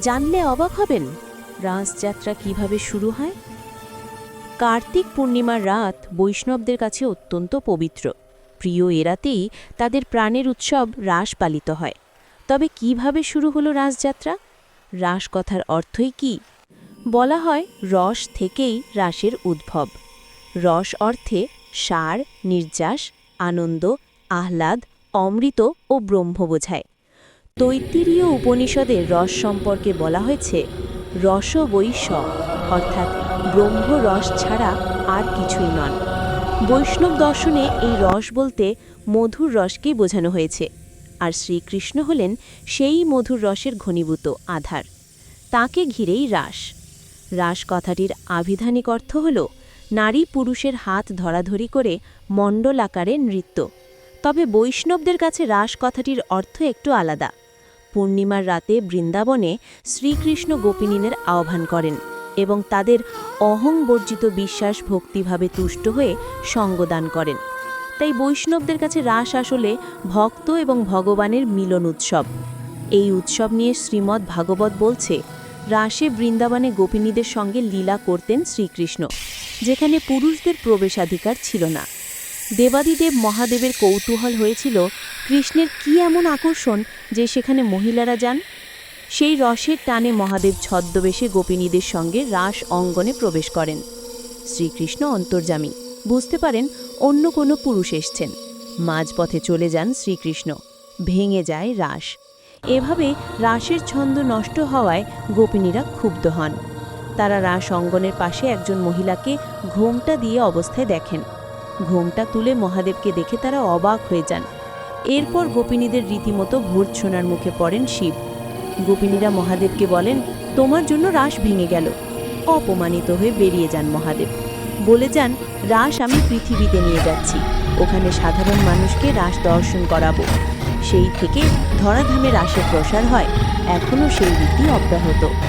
জানলে অবাক হবেন রাসযাত্রা কীভাবে শুরু হয়? কার্তিক পূর্ণিমার রাত বৈষ্ণবদের কাছে অত্যন্ত পবিত্র। প্রিয় এরাতেই তাদের প্রাণের উৎসব রাস পালিত হয়। তবে কীভাবে শুরু হলো রাসযাত্রা? রাস কথার অর্থই কি? বলা হয় রস থেকেই রাসের উদ্ভব। রস অর্থে সার, নির্যাস, আনন্দ, আহ্লাদ, অমৃত ও ব্রহ্ম বোঝায়। তৈত্তিরীয় উপনিষদের রস সম্পর্কে বলা হয়েছে রস বৈ স অর্থাৎ ব্রহ্ম রস ছাড়া আর কিছুই নন। বৈষ্ণব দর্শনে এই রস বলতে মধুর রসকেই বোঝানো হয়েছে, আর শ্রীকৃষ্ণ হলেন সেই মধুর রসের ঘনীভূত আধার। তাকে ঘিরেই রাস। রাস কথাটির আবিধানিক অর্থ হল, নারী পুরুষের হাত ধরাধরি করে মণ্ডল আকারে নৃত্য। তবে বৈষ্ণবদের কাছে রাস কথাটির অর্থ একটু আলাদা। পূর্ণিমার রাতে বৃন্দাবনে শ্রীকৃষ্ণ গোপিনীনের আহ্বান করেন এবং তাদের অহংবর্জিত বিশ্বাস ভক্তিভাবে তুষ্ট হয়ে সঙ্গদান করেন। তাই বৈষ্ণবদের কাছে রাস আসলে ভক্ত এবং ভগবানের মিলন উৎসব। এই উৎসব নিয়ে শ্রীমদ্ ভাগবত বলছে, রাসে বৃন্দাবনে গোপিনীদের সঙ্গে লীলা করতেন শ্রীকৃষ্ণ, যেখানে পুরুষদের প্রবেশাধিকার ছিল না। দেবাদিদেব মহাদেবের কৌতূহল হয়েছিল কৃষ্ণের কি এমন আকর্ষণ যে সেখানে মহিলারা যান? সেই রসের টানে মহাদেব ছদ্মবেশে গোপিনীদের সঙ্গে রাস অঙ্গনে প্রবেশ করেন। শ্রীকৃষ্ণ অন্তর্যামী। বুঝতে পারেন, অন্য কোনো পুরুষ এসছেন। মাঝপথে চলে যান শ্রীকৃষ্ণ। ভেঙে যায় রাস। এভাবে রাসের ছন্দ নষ্ট হওয়ায় গোপিনীরা ক্ষুব্ধ হন। তারা রাস অঙ্গনের পাশে একজন মহিলাকে ঘোমটা দিয়ে অবস্থায় দেখেন। ঘোমটা তুলে মহাদেবকে দেখে তারা অবাক হয়ে যান। এরপর গোপিনীদের রীতিমতো ভূর্ৎসনার মুখে পড়েন শিব। গোপিনীরা মহাদেবকে বলেন, তোমার জন্য রাস ভেঙে গেল। অপমানিত হয়ে বেরিয়ে যান মহাদেব। বলে যান, রাস আমি পৃথিবীতে নিয়ে যাচ্ছি। ওখানে সাধারণ মানুষকে রাস দর্শন করাবো। সেই থেকে ধরাধামে রাসের প্রসার হয়। এখনও সেই রীতি অব্যাহত।